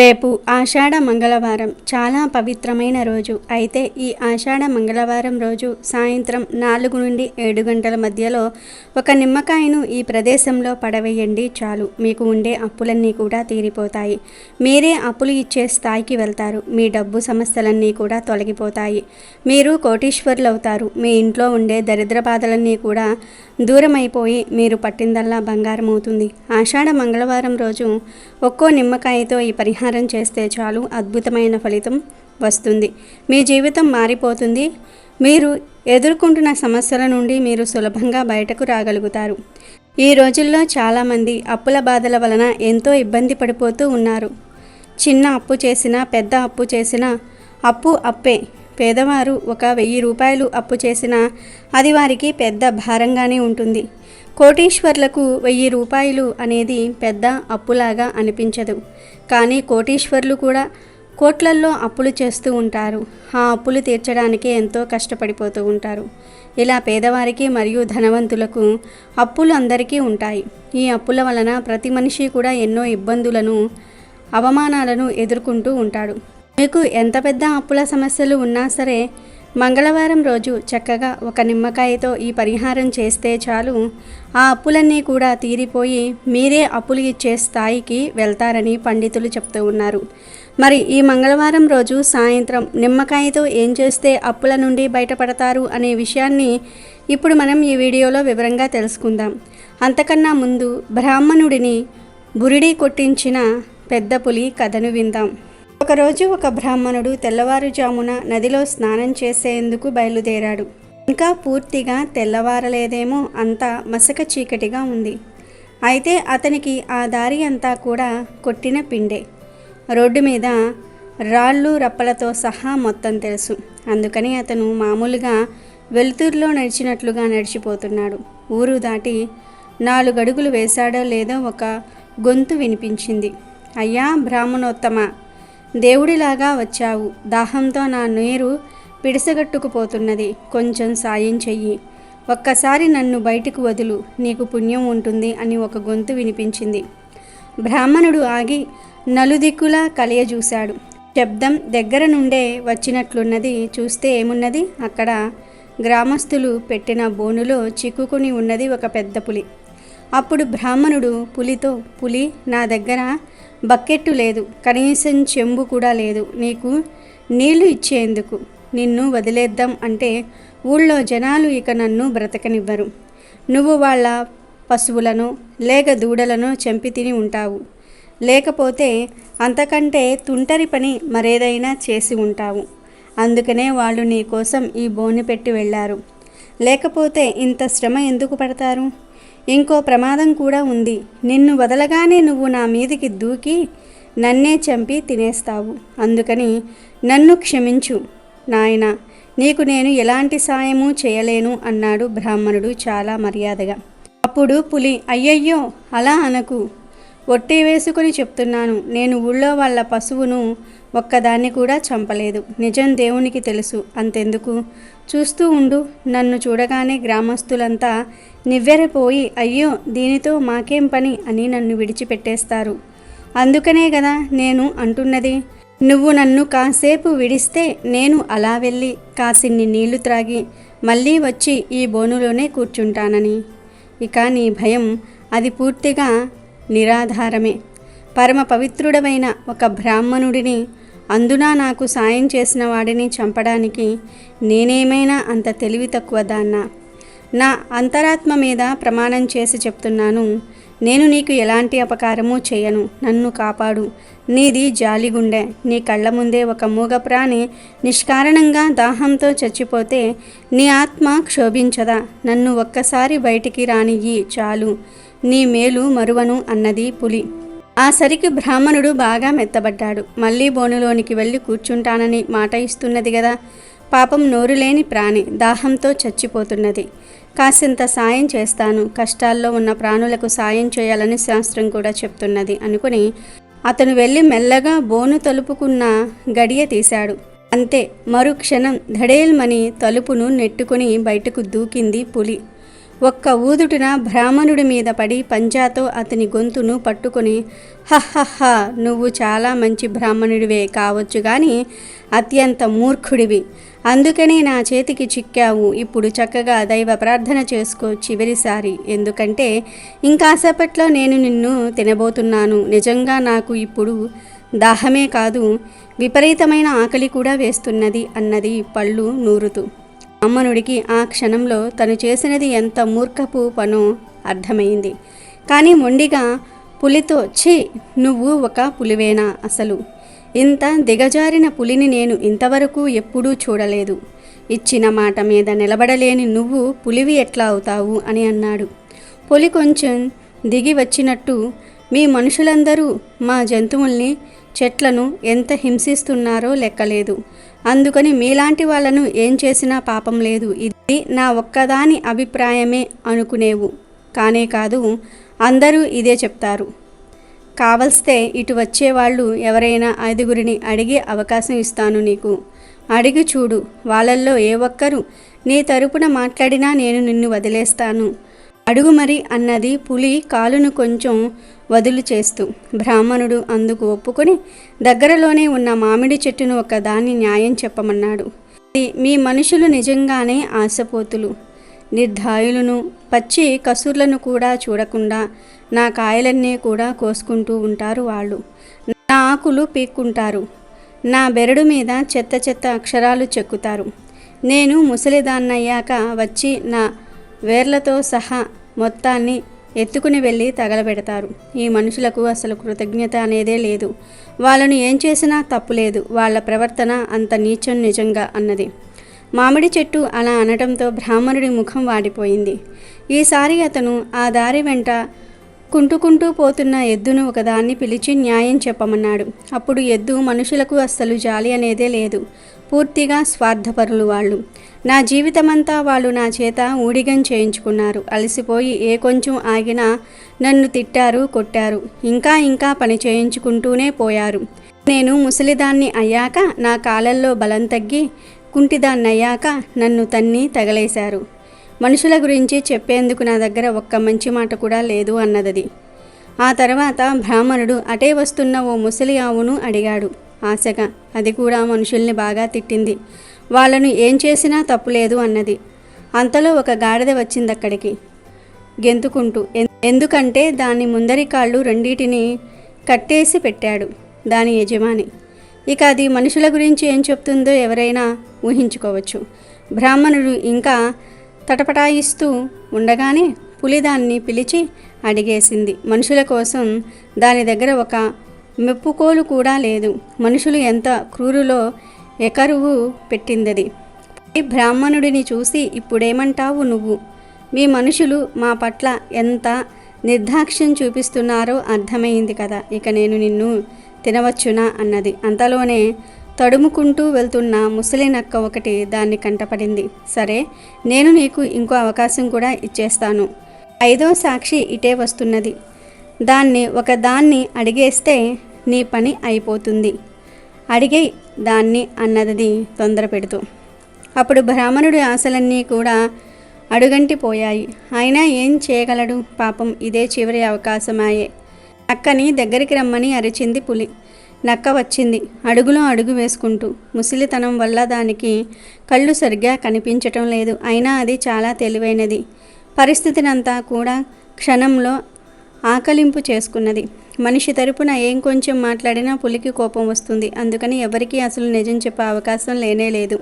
రేపు ఆషాఢ మంగళవారం. చాలా పవిత్రమైన రోజు. అయితే ఈ ఆషాఢ మంగళవారం రోజు సాయంత్రం నాలుగు నుండి ఏడు గంటల మధ్యలో ఒక నిమ్మకాయను ఈ ప్రదేశంలో పడవేయండి చాలు. మీకు ఉండే అప్పులన్నీ కూడా తీరిపోతాయి. మీరే అప్పులు ఇచ్చే స్థాయికి వెళ్తారు. మీ డబ్బు సమస్యలన్నీ కూడా తొలగిపోతాయి. మీరు కోటీశ్వరులు అవుతారు మీ ఇంట్లో ఉండే దరిద్ర బాధలన్నీ కూడా దూరమైపోయి మీరు పట్టిందల్లా బంగారం అవుతుంది ఆషాఢ మంగళవారం రోజు ఒక్కో నిమ్మకాయతో ఈ పరిహారం చేస్తే చాలు అద్భుతమైన ఫలితం వస్తుంది. మీ జీవితం మారిపోతుంది. మీరు ఎదుర్కొంటున్న సమస్యల నుండి మీరు సులభంగా బయటకు రాగలుగుతారు. ఈ రోజుల్లో చాలామంది అప్పుల బాధల వలన ఎంతో ఇబ్బంది పడిపోతూ ఉన్నారు. చిన్న అప్పు చేసినా పెద్ద అప్పు చేసినా అప్పు అప్పే. పేదవారు ఒక వెయ్యి రూపాయలు అప్పు చేసినా అది వారికి పెద్ద భారంగానే ఉంటుంది. కోటీశ్వర్లకు వెయ్యి రూపాయలు అనేది పెద్ద అప్పులాగా అనిపించదు. కానీ కోటీశ్వర్లు కూడా కోట్లల్లో అప్పులు చేస్తూ ఉంటారు. ఆ అప్పులు తీర్చడానికే ఎంతో కష్టపడిపోతూ ఉంటారు. ఇలా పేదవారికి మరియు ధనవంతులకు అప్పులు అందరికీ ఉంటాయి. ఈ అప్పుల వలన ప్రతి మనిషి కూడా ఎన్నో ఇబ్బందులను అవమానాలను ఎదుర్కొంటూ ఉంటాడు. మీకు ఎంత పెద్ద అప్పుల సమస్యలు ఉన్నా సరే మంగళవారం రోజు చక్కగా ఒక నిమ్మకాయతో ఈ పరిహారం చేస్తే చాలు. ఆ అప్పులన్నీ కూడా తీరిపోయి మీరే అప్పులు ఇచ్చే స్థాయికి వెళ్తారని పండితులు చెప్తూ ఉన్నారు. మరి ఈ మంగళవారం రోజు సాయంత్రం నిమ్మకాయతో ఏం చేస్తే అప్పుల నుండి బయటపడతారు అనే విషయాన్ని ఇప్పుడు మనం ఈ వీడియోలో వివరంగా తెలుసుకుందాం. అంతకన్నా ముందు బ్రాహ్మణుడిని బురిడి కొట్టించిన పెద్ద పులి కథను విందాం. ఒకరోజు ఒక బ్రాహ్మణుడు తెల్లవారుజామున నదిలో స్నానం చేసేందుకు బయలుదేరాడు. ఇంకా పూర్తిగా తెల్లవారలేదేమో అంతా మసక చీకటిగా ఉంది. అయితే అతనికి ఆ దారి అంతా కూడా కొట్టిన పిండే. రోడ్డు మీద రాళ్ళు రప్పలతో సహా మొత్తం తెలుసు. అందుకని అతను మామూలుగా వెలుతురులో నడిచినట్లుగా నడిచిపోతున్నాడు. ఊరు దాటి నాలుగడుగులు వేశాడో లేదో ఒక గొంతు వినిపించింది. అయ్యా బ్రాహ్మణోత్తమ! దేవుడిలాగా వచ్చావు. దాహంతో నా నీరు పిడిసగట్టుకుపోతున్నది. కొంచెం సాయం చెయ్యి. ఒక్కసారి నన్ను బయటకు వదులు. నీకు పుణ్యం ఉంటుంది అని ఒక గొంతు వినిపించింది. బ్రాహ్మణుడు ఆగి నలుదిక్కులా కలియజూశాడు శబ్దం దగ్గర నుండే వచ్చినట్లున్నది చూస్తే ఏమున్నది? అక్కడ గ్రామస్తులు పెట్టిన బోనులో చిక్కుకుని ఉన్నది ఒక పెద్ద పులి. అప్పుడు బ్రాహ్మణుడు పులితో పులి నా దగ్గర బకెట్టు లేదు కనీసం చెంబు కూడా లేదు. నీకు నీళ్ళు ఇచ్చేందుకు నిన్ను వదిలేద్దాం అంటే ఊళ్ళో జనాలు ఇక నన్ను బ్రతకనివ్వరు. నువ్వు వాళ్ళ పశువులను లేక దూడలను చంపి తిని ఉంటావు. లేకపోతే అంతకంటే తుంటరి పని మరేదైనా చేసి ఉంటావు. అందుకనే వాళ్ళు నీ కోసం ఈ బోని పెట్టి వెళ్ళారు. లేకపోతే ఇంత శ్రమ ఎందుకు పడతారు? ఇంకో ప్రమాదం కూడా ఉంది. నిన్ను వదలగానే నువ్వు నా మీదికి దూకి నన్నే చంపి తినేస్తావు. అందుకని నన్ను క్షమించు నాయన. నీకు నేను ఎలాంటి సాయము చేయలేను అన్నాడు బ్రాహ్మణుడు చాలా మర్యాదగా. అప్పుడు పులి అయ్యయ్యో అలా అనకు. ఒట్టి వేసుకొని చెప్తున్నాను నేను ఊళ్ళో వాళ్ళ పశువును ఒక్కదాన్ని కూడా చంపలేదు. నిజం దేవునికి తెలుసు అంతెందుకు? చూస్తూ ఉండు. నన్ను చూడగానే గ్రామస్తులంతా నివ్వెరపోయి అయ్యో దీనితో మాకేం పని అని నన్ను విడిచిపెట్టేస్తారు. అందుకనే కదా నేను అంటున్నది. నువ్వు నన్ను కాసేపు విడిస్తే నేను అలా వెళ్ళి కాసిన్ని నీళ్ళు త్రాగి మళ్ళీ వచ్చి ఈ బోనులోనే కూర్చుంటానని. ఇక నీ భయం అది పూర్తిగా నిరాధారమే. పరమ పవిత్రుడమైన ఒక బ్రాహ్మణుడిని అందున నాకు సాయం చేసిన వాడిని చంపడానికి నేనేమైనా అంత తెలివి తక్కువ దాన్నా? నా అంతరాత్మ మీద ప్రమాణం చేసి చెప్తున్నాను. నేను నీకు ఎలాంటి అపకారము చేయను. నన్ను కాపాడు. నీది జాలిగుండె. నీ కళ్ళ ముందే ఒక మూగ ప్రాణి నిష్కారణంగా దాహంతో చచ్చిపోతే నీ ఆత్మ క్షోభించదా? నన్ను ఒక్కసారి బయటికి రానియ్యి చాలు. నీ మేలు మరువను అన్నది పులి. ఆ సరికి బ్రాహ్మణుడు బాగా మెత్తబడ్డాడు. మళ్ళీ బోనులోనికి వెళ్ళి కూర్చుంటానని మాట ఇస్తున్నది కదా పాపం నోరులేని ప్రాణి దాహంతో చచ్చిపోతున్నది. కాసింత సాయం చేస్తాను. కష్టాల్లో ఉన్న ప్రాణులకు సాయం చేయాలని శాస్త్రం కూడా చెప్తున్నది అనుకుని అతను వెళ్ళి మెల్లగా బోను తలుపుకున్న గడియ తీశాడు. అంతే మరుక్షణం ధడేల్మని తలుపును నెట్టుకుని బయటకు దూకింది పులి. ఒక్క ఊదుటిన బ్రాహ్మణుడి మీద పడి పంజాతో అతని గొంతును పట్టుకొని హహహ నువ్వు చాలా మంచి బ్రాహ్మణుడివే కావచ్చు కానీ అత్యంత మూర్ఖుడివి. అందుకనే నా చేతికి చిక్కావు. ఇప్పుడు చక్కగా దైవ ప్రార్థన చేసుకో చివరిసారి. ఎందుకంటే ఇంకాసేపట్లో నేను నిన్ను తినబోతున్నాను. నిజంగా నాకు ఇప్పుడు దాహమే కాదు. విపరీతమైన ఆకలి కూడా వేస్తున్నది అన్నది పళ్ళు నూరుతూ. అమ్మనుడికి ఆ క్షణంలో తను చేసినది ఎంత మూర్ఖపు పనో అర్థమైంది. కానీ మొండిగా పులితో ఛీ నువ్వు ఒక పులివేనా అసలు? ఇంత దిగజారిన పులిని నేను ఇంతవరకు ఎప్పుడూ చూడలేదు. ఇచ్చిన మాట మీద నిలబడలేని నువ్వు పులివి ఎట్లా అవుతావు అని అన్నాడు. పులి కొంచెం దిగి వచ్చినట్టు మీ మనుషులందరూ మా జంతువుల్ని చెట్లను ఎంత హింసిస్తున్నారో లెక్కలేదు. అందుకని మీలాంటి వాళ్ళను ఏం చేసినా పాపం లేదు. ఇది నా ఒక్కదాని అభిప్రాయమే అనుకునేవు. కానే కాదు అందరూ ఇదే చెప్తారు. కావలిస్తే ఇటు వచ్చేవాళ్ళు ఎవరైనా ఐదుగురిని అడిగే అవకాశం ఇస్తాను నీకు. అడిగి చూడు వాళ్ళల్లో ఏ ఒక్కరు నీ తరపున మాట్లాడినా నేను నిన్ను వదిలేస్తాను. అడుగు మరి అన్నది పులి కాలును కొంచెం వదులు చేస్తూ బ్రాహ్మణుడు అందుకు ఒప్పుకొని దగ్గరలోనే ఉన్న మామిడి చెట్టును ఒక దాన్ని న్యాయం చెప్పమన్నాడు. "ఈ- మీ మనుషులు నిజంగానే ఆశపోతులు. నిర్ధాయులను పచ్చి కసుర్లను కూడా చూడకుండా నా కాయలన్నీ కూడా కోసుకుంటూ ఉంటారు వాళ్ళు. నా ఆకులు పీక్కుంటారు. నా బెరడు మీద చెత్త చెత్త అక్షరాలు చెక్కుతారు. నేను ముసలిదాన్నయ్యాక వచ్చి నా వేర్లతో సహా మొత్తాన్ని ఎత్తుకుని వెళ్ళి తగలబెడతారు. ఈ మనుషులకు అసలు కృతజ్ఞత అనేదే లేదు. వాళ్ళను ఏం చేసినా తప్పులేదు వాళ్ళ ప్రవర్తన అంత నీచం నిజంగా అన్నది. మామిడి చెట్టు అలా అనటంతో బ్రాహ్మణుడి ముఖం వాడిపోయింది. ఈసారి అతను ఆ దారి వెంట కుంటుకుంటూ పోతున్న ఎద్దును ఒకదాన్ని పిలిచి న్యాయం చెప్పమన్నాడు. అప్పుడు ఎద్దు మనుషులకు అస్సలు జాలి అనేదే లేదు. పూర్తిగా స్వార్థపరులు వాళ్ళు. నా జీవితమంతా వాళ్ళు నా చేత ఊడిగం చేయించుకున్నారు. అలసిపోయి ఏ కొంచెం ఆగినా నన్ను తిట్టారు కొట్టారు. ఇంకా ఇంకా పని చేయించుకుంటూనే పోయారు. నేను ముసలిదాన్ని అయ్యాక నా కాలల్లో బలం తగ్గి కుంటిదాన్నయ్యాక నన్ను తన్ని తగలేశారు. మనుషుల గురించి చెప్పేందుకు నా దగ్గర ఒక్క మంచి మాట కూడా లేదు అన్నదది. ఆ తర్వాత బ్రాహ్మణుడు అటే వస్తున్న ఓ ముసలి ఆవును అడిగాడు. ఆశగా అది కూడా మనుషుల్ని బాగా తిట్టింది. వాళ్ళను ఏం చేసినా తప్పులేదు అన్నది. అంతలో ఒక గాడిద వచ్చింది అక్కడికి. గెంతుకుంటూ ఎందుకంటే దాని ముందరి కాళ్ళు రెండింటిని కట్టేసి పెట్టాడు దాని యజమాని. ఇక అది మనుషుల గురించి ఏం చెప్తుందో ఎవరైనా ఊహించుకోవచ్చు. బ్రాహ్మణుడు ఇంకా తటపటాయిస్తూ ఉండగానే పులి దాన్ని పిలిచి అడిగేసింది. మనుషుల కోసం దాని దగ్గర ఒక మెప్పుకోలు కూడా లేదు. మనుషులు ఎంత క్రూరులో ఎకరువు పెట్టిందది. ఈ బ్రాహ్మణుడిని చూసి ఇప్పుడేమంటావు నువ్వు? మీ మనుషులు మా పట్ల ఎంత నిర్దాక్ష్యం చూపిస్తున్నారో అర్థమైంది కదా. ఇక నేను నిన్ను తినవచ్చునా? అన్నది. అంతలోనే తడుముకుంటూ వెళ్తున్న ముసలి నక్క ఒకటి దాన్ని కంటపడింది. సరే నేను నీకు ఇంకో అవకాశం కూడా ఇచ్చేస్తాను. ఐదో సాక్షి ఇటే వస్తున్నది. దాన్ని ఒక దాన్ని అడిగేస్తే నీ పని అయిపోతుంది. అడిగే దాన్ని అన్నది తొందర పెడుతూ. అప్పుడు బ్రాహ్మణుడి ఆశలన్నీ కూడా అడుగంటిపోయాయి. అయినా ఏం చేయగలడు? పాపం ఇదే చివరి అవకాశమాయే. అక్కని దగ్గరికి రమ్మని అరిచింది పులి. నక్క వచ్చింది. అడుగులో అడుగు వేసుకుంటూ. ముసలితనం వల్ల దానికి కళ్ళు సరిగ్గా కనిపించటం లేదు. అయినా అది చాలా తెలివైనది. పరిస్థితినంతా కూడా క్షణంలో ఆకలింపు చేసుకున్నది. మనిషి తరపున ఏం కొంచెం మాట్లాడినా పులికి కోపం వస్తుంది. అందుకని ఎవరికీ అసలు నిజం చెప్పే అవకాశం లేనే లేదు.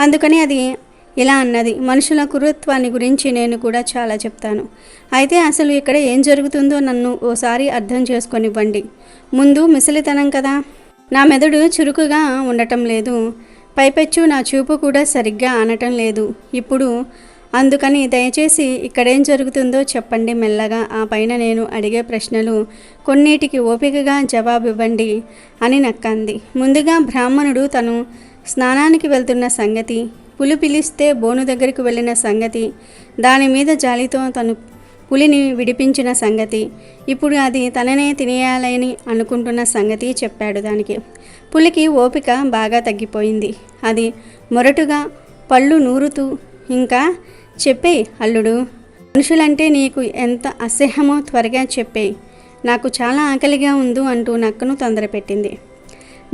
అందుకని అది ఇలా అన్నది. మనుషుల కురుత్వాన్ని గురించి నేను కూడా చాలా చెప్తాను. అయితే అసలు ఇక్కడ ఏం జరుగుతుందో నన్ను ఓసారి అర్థం చేసుకొనివ్వండి. ముందు మిసలితనం కదా? నా మెదడు చురుకుగా ఉండటం లేదు. పైపెచ్చు నా చూపు కూడా సరిగ్గా ఆనటం లేదు. ఇప్పుడు అందుకని దయచేసి ఇక్కడేం జరుగుతుందో చెప్పండి మెల్లగా. ఆ పైన నేను అడిగే ప్రశ్నలు కొన్నిటికి ఓపికగా జవాబివ్వండి అని నక్కంది. ముందుగా బ్రాహ్మణుడు తను స్నానానికి వెళ్తున్న సంగతి పులి పిలిస్తే బోను దగ్గరికి వెళ్ళిన సంగతి దాని మీద జాలితో తను పులిని విడిపించిన సంగతి ఇప్పుడు అది తననే తినేయాలని అనుకుంటున్న సంగతి చెప్పాడు దానికి. పులికి ఓపిక బాగా తగ్గిపోయింది. అది మొరటుగా పళ్ళు నూరుతూ ఇంకా చెప్పే అల్లుడు మనుషులంటే నీకు ఎంత అసహ్యమో త్వరగా చెప్పేయి. నాకు చాలా ఆకలిగా ఉందో అంటూ నక్కను తొందరపెట్టింది.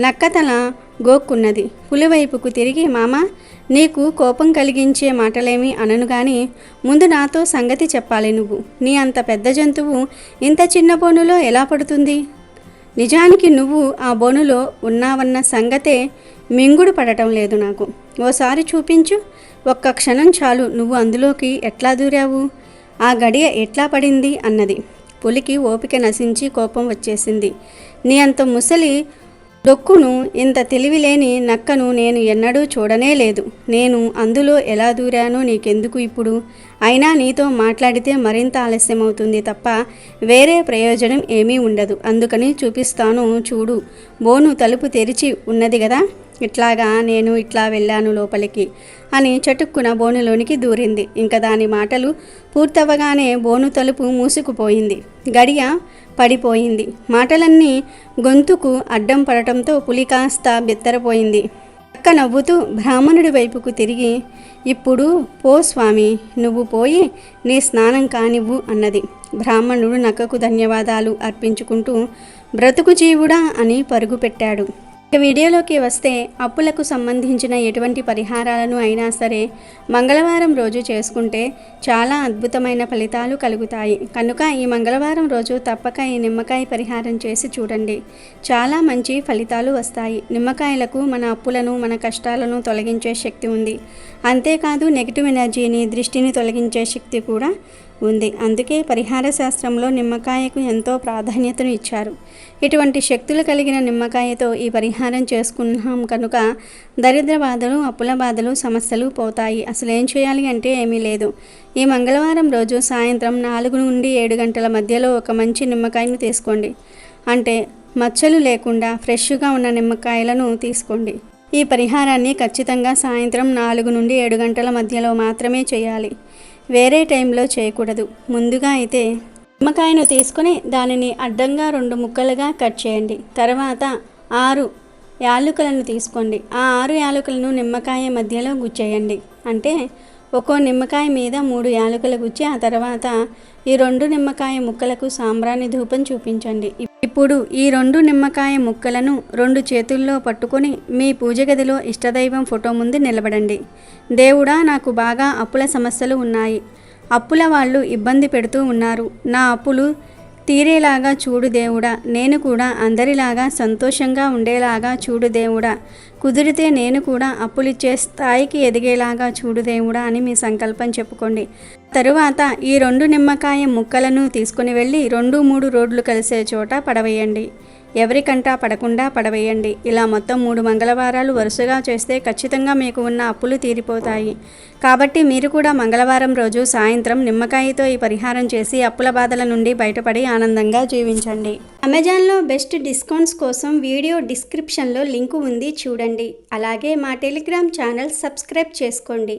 నక్కతల గోక్కున్నది. పులివైపుకు తిరిగి మామ నీకు కోపం కలిగించే మాటలేమి అనను గాని ముందు నాతో సంగతి చెప్పాలి నువ్వు. నీ అంత పెద్ద జంతువు ఇంత చిన్న బోనులో ఎలా పడుతుంది? నిజానికి నువ్వు ఆ బోనులో ఉన్నావన్న సంగతే మింగుడు పడటం లేదు నాకు. ఓసారి చూపించు. ఒక్క క్షణం చాలు నువ్వు అందులోకి ఎట్లా దూరావు? ఆ గడియ ఎట్లా పడింది? అన్నది. పులికి ఓపిక నశించి కోపం వచ్చేసింది. నీ అంత ముసలి డొక్కును ఇంత తెలివిలేని నక్కను నేను ఎన్నడూ చూడనే లేదు. నేను అందులో ఎలా దూరానో నీకెందుకు ఇప్పుడు? అయినా నీతో మాట్లాడితే మరింత ఆలస్యమవుతుంది తప్ప వేరే ప్రయోజనం ఏమీ ఉండదు. అందుకని చూపిస్తాను చూడు. బోను తలుపు తెరిచి ఉన్నది కదా ఇట్లాగా నేను ఇట్లా వెళ్ళాను లోపలికి అని చటుక్కున బోనులోనికి దూరింది. ఇంకా దాని మాటలు పూర్తవగానే బోను తలుపు మూసుకుపోయింది. గడియ పడిపోయింది. మాటలన్నీ గొంతుకు అడ్డం పడటంతో పులి కాస్త బెత్తరపోయింది. అక్క నవ్వుతూ బ్రాహ్మణుడి వైపుకు తిరిగి ఇప్పుడు పో స్వామి నువ్వు పోయి నీ స్నానం కానివ్వు అన్నది. బ్రాహ్మణుడు నక్కకు ధన్యవాదాలు అర్పించుకుంటూ బ్రతుకు జీవుడా అని పరుగు పెట్టాడు. వీడియోలోకి వస్తే అప్పులకు సంబంధించిన ఎటువంటి పరిహారాలను అయినా సరే మంగళవారం రోజు చేసుకుంటే చాలా అద్భుతమైన ఫలితాలు కలుగుతాయి. కనుక ఈ మంగళవారం రోజు తప్పక ఈ నిమ్మకాయ పరిహారం చేసి చూడండి. చాలా మంచి ఫలితాలు వస్తాయి. నిమ్మకాయలకు మన అప్పులను మన కష్టాలను తొలగించే శక్తి ఉంది. అంతేకాదు నెగిటివ్ ఎనర్జీని దృష్టిని తొలగించే శక్తి కూడా ఉంది. అందుకే పరిహార శాస్త్రంలో నిమ్మకాయకు ఎంతో ప్రాధాన్యతను ఇచ్చారు. ఇటువంటి శక్తులు కలిగిన నిమ్మకాయతో ఈ పరిహారం చేసుకున్నాం కనుక దరిద్ర బాధలు అప్పుల బాధలు సమస్యలు పోతాయి. అసలు ఏం చేయాలి అంటే ఏమీ లేదు. ఈ మంగళవారం రోజు సాయంత్రం నాలుగు నుండి ఏడు గంటల మధ్యలో ఒక మంచి నిమ్మకాయను తీసుకోండి. అంటే మచ్చలు లేకుండా ఫ్రెష్గా ఉన్న నిమ్మకాయలను తీసుకోండి. ఈ పరిహారాన్ని ఖచ్చితంగా సాయంత్రం నాలుగు నుండి ఏడు గంటల మధ్యలో మాత్రమే చేయాలి. వేరే టైంలో చేయకూడదు. ముందుగా అయితే నిమ్మకాయను తీసుకొని దానిని అడ్డంగా రెండు ముక్కలుగా కట్ చేయండి. తర్వాత ఆరు యాలకులను తీసుకోండి. ఆ ఆరు యాలుకలను నిమ్మకాయ మధ్యలో గుచ్చేయండి. అంటే ఒక్కో నిమ్మకాయ మీద మూడు యాలకులు గుచ్చి ఆ తర్వాత ఈ రెండు నిమ్మకాయ ముక్కలకు సాంబ్రాణి ధూపం చూపించండి. ఇప్పుడు ఈ రెండు నిమ్మకాయ ముక్కలను రెండు చేతుల్లో పట్టుకొని మీ పూజ గదిలో ఇష్టదైవం ఫోటో ముందు నిలబడండి. దేవుడా నాకు బాగా అప్పుల సమస్యలు ఉన్నాయి. అప్పుల వాళ్ళు ఇబ్బంది పెడుతూ ఉన్నారు. నా అప్పులు తీరేలాగా చూడు దేవుడా నేను కూడా అందరిలాగా సంతోషంగా ఉండేలాగా చూడు దేవుడా. కుదిరితే నేను కూడా అప్పులిచ్చే స్థాయికి ఎదిగేలాగా చూడు దేవుడా అని మీ సంకల్పం చెప్పుకోండి. తరువాత ఈ రెండు నిమ్మకాయ ముక్కలను తీసుకుని వెళ్ళి రెండు మూడు రోడ్లు కలిసే చోట పడవేయండి. ఎవరికంటా పడకుండా పడవేయండి. ఇలా మొత్తం మూడు మంగళవారాలు వరుసగా చేస్తే ఖచ్చితంగా మీకు ఉన్న అప్పులు తీరిపోతాయి. కాబట్టి మీరు కూడా మంగళవారం రోజు సాయంత్రం నిమ్మకాయతో ఈ పరిహారం చేసి అప్పుల బాధల నుండి బయటపడి ఆనందంగా జీవించండి. అమెజాన్లో బెస్ట్ డిస్కౌంట్స్ కోసం వీడియో డిస్క్రిప్షన్లో లింకు ఉంది చూడండి. అలాగే మా టెలిగ్రామ్ ఛానల్ సబ్స్క్రైబ్ చేసుకోండి.